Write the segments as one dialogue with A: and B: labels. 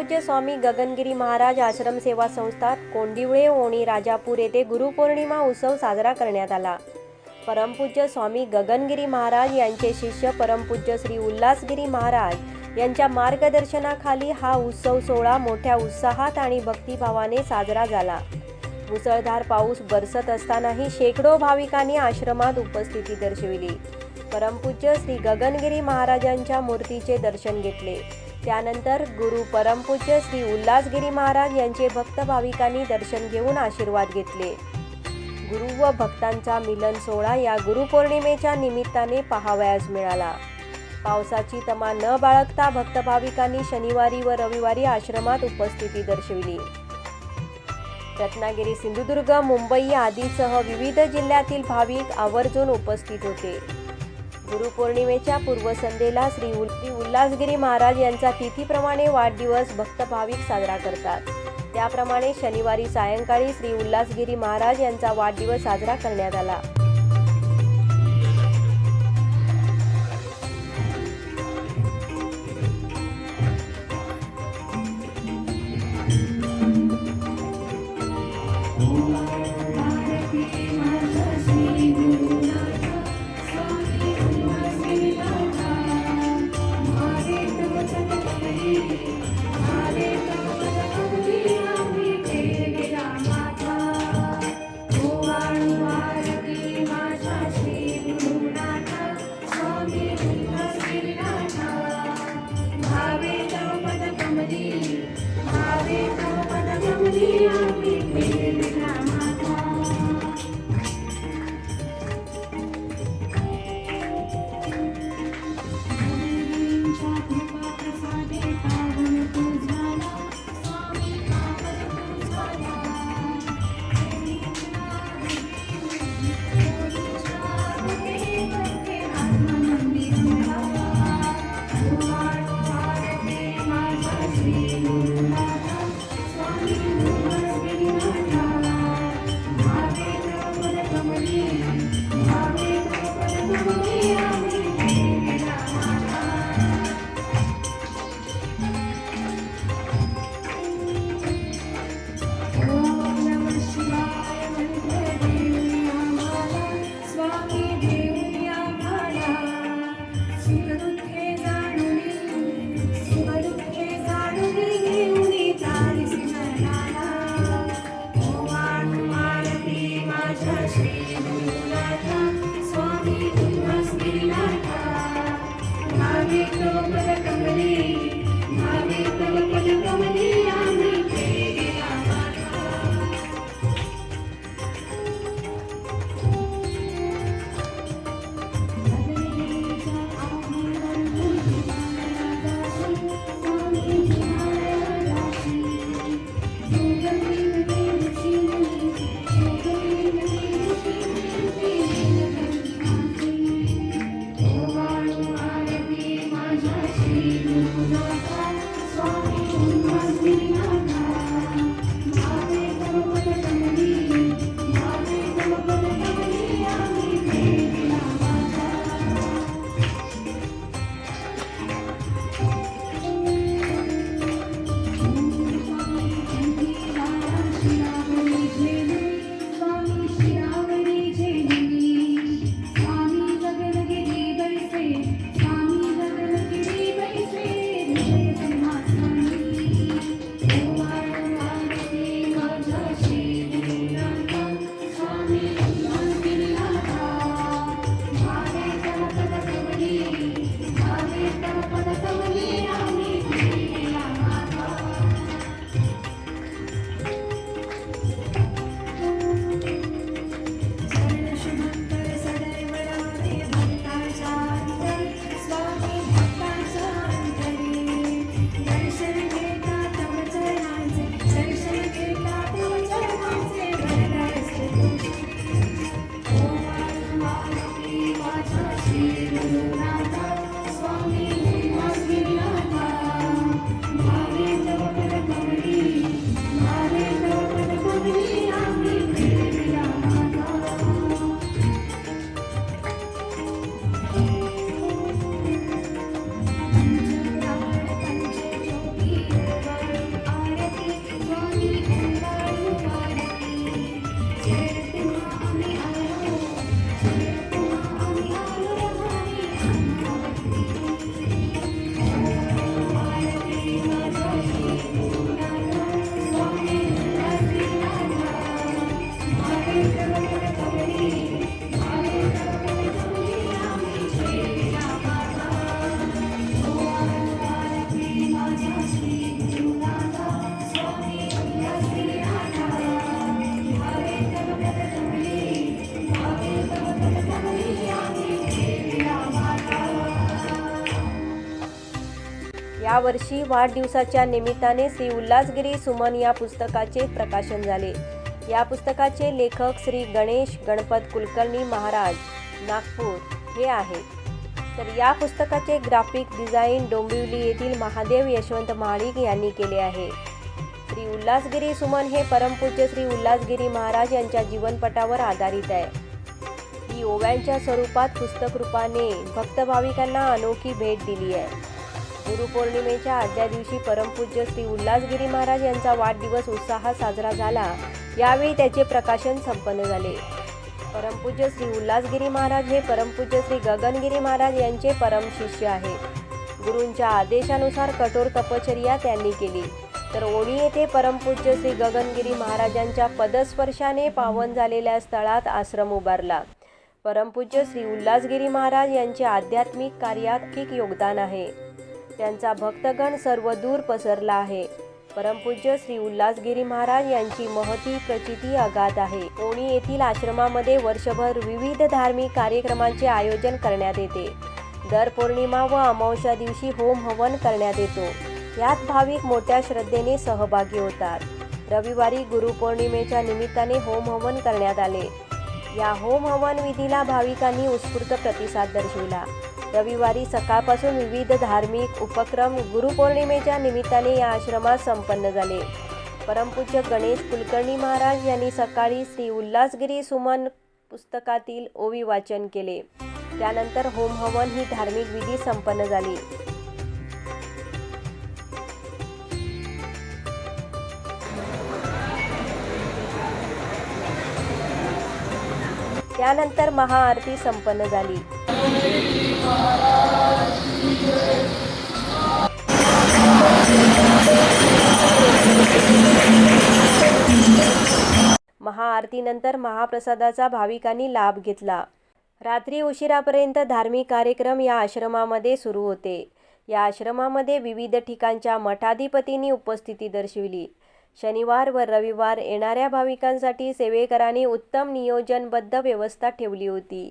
A: परमपूज्य स्वामी गगनगिरी महाराज आश्रम सेवा संस्था कोंडिवळे ओणी राजापूर येथे गुरुपौर्णिमा उत्सव साजरा करण्यात आला. परमपूज्य स्वामी गगनगिरी महाराज यांचे शिष्य परमपूज्य श्री उल्हासगिरी महाराज यांच्या मार्गदर्शनाखाली हा उत्सव सोहळा मोठ्या उत्साहात आणि भक्तिभावाने साजरा झाला. मुसळधार पाऊस बरसत असतानाही शेकडो भाविकांनी आश्रमात उपस्थिती दर्शविली. परमपूज्य श्री गगनगिरी महाराजांच्या मूर्तीचे दर्शन घेतले. त्यानंतर गुरु परमपूज्य श्री उल्हासगिरी महाराज यांचे भक्त भाविकांनी दर्शन घेऊन आशीर्वाद घेतले. गुरु व भक्तांचा मिलन सोहळा या गुरुपौर्णिमेच्या निमित्ताने पाहावयास मिळाला. पावसाची तमा न बाळगता भक्त भाविकांनी शनिवारी व रविवारी आश्रमात उपस्थिती दर्शविली. रत्नागिरी सिंधुदुर्ग मुंबई आदीसह विविध जिल्ह्यातील भाविक आवर्जून उपस्थित होते. गुरुपौर्णिमेच्या पूर्वसंध्येला श्री श्री उल्हासगिरी महाराज यांचा तिथीप्रमाणे वाढदिवस भक्त भाविक साजरा करतात. त्याप्रमाणे शनिवारी सायंकाळी श्री उल्हासगिरी महाराज यांचा वाढदिवस साजरा करण्यात आला.
B: Thank you.
A: यावर्षी वाढदिवसाच्या निमित्ताने श्री उल्हासगिरी सुमन या पुस्तकाचे प्रकाशन झाले. या पुस्तकाचे लेखक श्री गणेश गणपत कुलकर्णी महाराज नागपूर हे आहेत. तर या पुस्तकाचे ग्राफिक डिझाईन डोंबिवली येथील महादेव यशवंत महाडिक यांनी केले आहे. श्री उल्हासगिरी सुमन हे परमपूज्य श्री उल्हासगिरी महाराज यांच्या जीवनपटावर आधारित आहे. ही ओव्यांच्या स्वरूपात पुस्तक रूपाने भक्त भाविकांना अनोखी भेट दिली आहे. गुरुपौर्णिमेच्या आदल्या दिवशी परमपूज्य श्री उल्हासगिरी महाराज यांचा वाढदिवस उत्साहात साजरा झाला. यावेळी त्याचे प्रकाशन संपन्न झाले. परमपूज्य श्री उल्हासगिरी महाराज हे परमपूज्य श्री गगनगिरी महाराज यांचे परम शिष्य आहेत गुरूंच्या आदेशानुसार कठोर तपश्चर्या त्यांनी केली. तर ओळी येथे परमपूज्य श्री गगनगिरी महाराजांच्या पदस्पर्शाने पावन झालेल्या स्थळात आश्रम उभारला. परमपूज्य श्री उल्हासगिरी महाराज यांचे आध्यात्मिक कार्यात योगदान आहे. त्यांचा भक्तगण सर्व दूर पसरला आहे. परमपूज्य श्री उल्हासगिरी महाराज यांची महती प्रचिती आघात आहे. कोणी येथील आश्रमामध्ये वर्षभर विविध धार्मिक कार्यक्रमांचे आयोजन करण्यात येते. दर पौर्णिमा व अमावस्या दिवशी होम हवन करण्यात येतो. यात भाविक मोठ्या श्रद्धेने सहभागी होतात. रविवारी गुरुपौर्णिमेच्या निमित्ताने होम हवन करण्यात आले. या होम हवन विधीला भाविकांनी उत्स्फूर्त प्रतिसाद दर्शविला. रविवारी सकाळपासून विविध धार्मिक उपक्रम गुरुपौर्णिमेच्या निमित्ताने या आश्रमात संपन्न झाले. परमपूज्य गणेश कुलकर्णी महाराज यांनी सकाळी श्री उल्हासगिरी सुमन पुस्तकातील ओवी वाचन केले. त्यानंतर होम हवन ही धार्मिक विधी संपन्न झाली. त्यानंतर महाआरती संपन्न झाली. महाआरतीनंतर महाप्रसादाचा भाविकांनी लाभ घेतला. रात्री उशिरापर्यंत धार्मिक कार्यक्रम या आश्रमामध्ये सुरू होते. या आश्रमामध्ये विविध ठिकाणच्या मठाधिपतींनी उपस्थिती दर्शविली. शनिवार व रविवार येणाऱ्या भाविकांसाठी सेवेकरांनी उत्तम नियोजनबद्ध व्यवस्था ठेवली होती.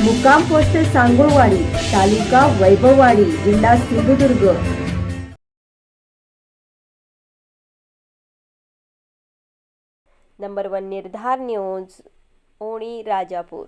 C: मुक्काम पोस्ट सांगोळवाडी तालुका वैभववाडी जिल्हा Sindhudurg.
A: Number one Nirdhar news Oni Rajapur.